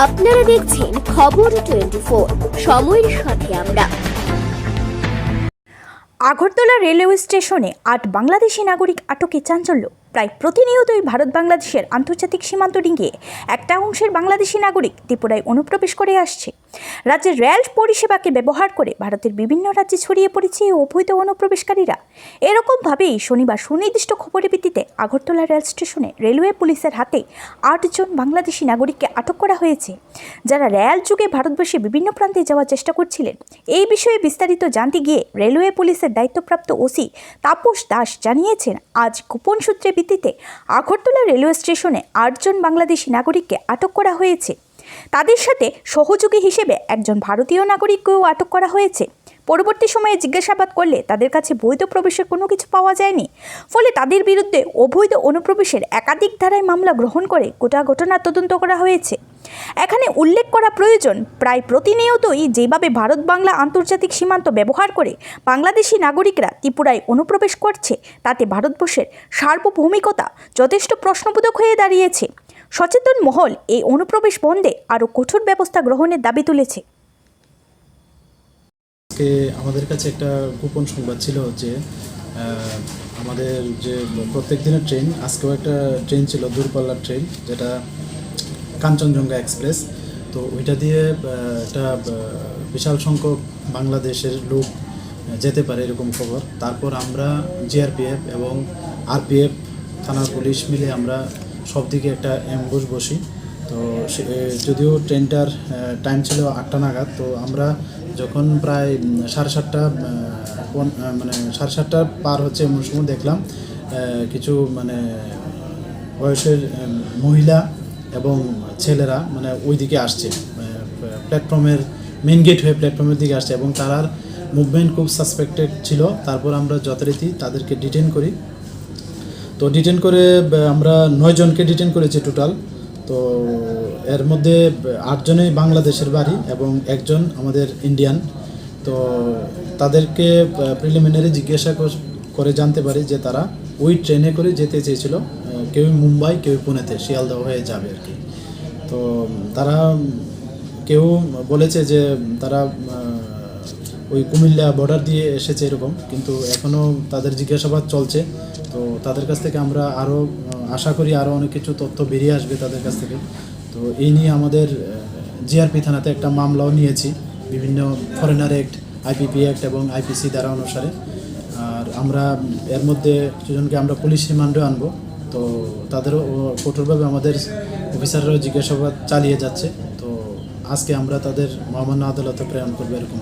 আপনারা দেখছেন খবর টোয়েন্টি সময়ের সাথে আমরা। আগরতলা রেলওয়ে স্টেশনে আট বাংলাদেশি নাগরিক আটকে চাঞ্চল্য। প্রায় প্রতিনিয়তই ভারত বাংলাদেশের আন্তর্জাতিক সীমান্ত ডিঙ্গিয়ে একটা অংশের বাংলাদেশি নাগরিক ত্রিপুরায় অনুপ্রবেশ করে আসছে। রাজ্যের রেল পরিষেবাকে ব্যবহার করে ভারতের বিভিন্ন রাজ্যে ছড়িয়ে পড়েছে অবৈধ অনুপ্রবেশকারীরা। এরকমভাবেই শনিবার সুনির্দিষ্ট খবরের ভিত্তিতে আগরতলা রেল স্টেশনে রেলওয়ে পুলিশের হাতে আটজন বাংলাদেশি নাগরিককে আটক করা হয়েছে। যারা রেল যুগে ভারতবর্ষের বিভিন্ন প্রান্তে যাওয়ার চেষ্টা করছিলেন, এই বিষয়ে বিস্তারিত জানতে গিয়ে রেলওয়ে পুলিশের দায়িত্বপ্রাপ্ত ওসি তাপস দাস জানিয়েছেন, আজ গোপন সূত্রের ভিত্তিতে আগরতলা রেলওয়ে স্টেশনে আটজন বাংলাদেশি নাগরিককে আটক করা হয়েছে। তাদের সাথে সহযোগী হিসেবে একজন ভারতীয় নাগরিককেও আটক করা হয়েছে। পরবর্তী সময়ে জিজ্ঞাসাবাদ করলে তাদের কাছে বৈধ প্রবেশের কোনো কিছু পাওয়া যায়নি। ফলে তাদের বিরুদ্ধে অবৈধ অনুপ্রবেশের একাধিক ধারায় মামলা গ্রহণ করে গোটা ঘটনা তদন্ত করা হয়েছে। এখানে উল্লেখ করা প্রয়োজন, প্রায় প্রতিনিয়তই যেভাবে ভারত বাংলা আন্তর্জাতিক সীমান্ত ব্যবহার করে বাংলাদেশি নাগরিকরা ত্রিপুরায় অনুপ্রবেশ করছে, তাতে ভারতবর্ষের সার্বভৌমিকতা যথেষ্ট প্রশ্নবোধক হয়ে দাঁড়িয়েছে। সচেতন মহল এই অনুপ্রবেশ বন্ধে আরও কঠোর ব্যবস্থা গ্রহণের দাবি তুলেছে। আজকে আমাদের কাছে একটা গোপন সংবাদ ছিল যে আমাদের যে প্রত্যেক দিনের ট্রেন, আজকেও একটা ট্রেন ছিল, দূরপাল্লার ট্রেন, যেটা কাঞ্চনজঙ্ঘা এক্সপ্রেস। তো ওইটা দিয়ে একটা বিশাল সংখ্যক বাংলাদেশের লোক যেতে পারে এরকম খবর। তারপর আমরা জিআরপিএফ এবং আরপিএফ, থানার পুলিশ মিলে আমরা সব দিকে একটা অ্যাম্বুশ বসি। তো যদিও ট্রেনটার টাইম ছিল আটটা নাগাদ, তো আমরা যখন প্রায় সাড়ে সাতটা মানে সাড়ে সাতটা পার হচ্ছে এমন সময় দেখলাম কিছু মানে বয়সের মহিলা এবং ছেলেরা মানে ওই দিকে আসছে প্ল্যাটফর্মের মেন গেট হয়ে প্ল্যাটফর্মের দিকে আসছে এবং তারার মুভমেন্ট খুব সাসপেক্টেড ছিল। তারপর আমরা যথারীতি তাদেরকে ডিটেন করি। তো ডিটেন করে আমরা নয় জনকে ডিটেন করেছি টোটাল তো এর মধ্যে আটজনই বাংলাদেশের বাড়ি এবং একজন আমাদের ইন্ডিয়ান তো তাদেরকে প্রিলিমিনারি জিজ্ঞাসা কর- জানতে পারি যে তারা ওই ট্রেনে করে যেতে চেয়েছিল। কেউ মুম্বাই, কেউ পুনেতে, শিয়ালদহ হয়ে যাবে আর কি। তো তারা কেউ বলেছে যে তারা ওই কুমিল্লা বর্ডার দিয়ে এসেছে এরকম, কিন্তু এখনও তাদের জিজ্ঞাসাবাদ চলছে। তো তাদের কাছ থেকে আমরা আরও আশা করি আরও অনেক কিছু তথ্য বেরিয়ে আসবে তাদের কাছ থেকে। তো এই নিয়ে আমাদের জিআরপি থানাতে একটা মামলাও নিয়েছি, বিভিন্ন ফরেনার অ্যাক্ট আইপিপি অ্যাক্ট এবং আইপিসি দ্বারা অনুসারে। আর আমরা এর মধ্যে কিছুজনকে আমরা পুলিশ রিমান্ডে আনব। তো তাদেরও কঠোরভাবে আমাদের অফিসাররাও জিজ্ঞাসাবাদ চালিয়ে যাচ্ছে। তো আজকে আমরা তাদের মহামান্য আদালতে প্রেরণ করব এরকম।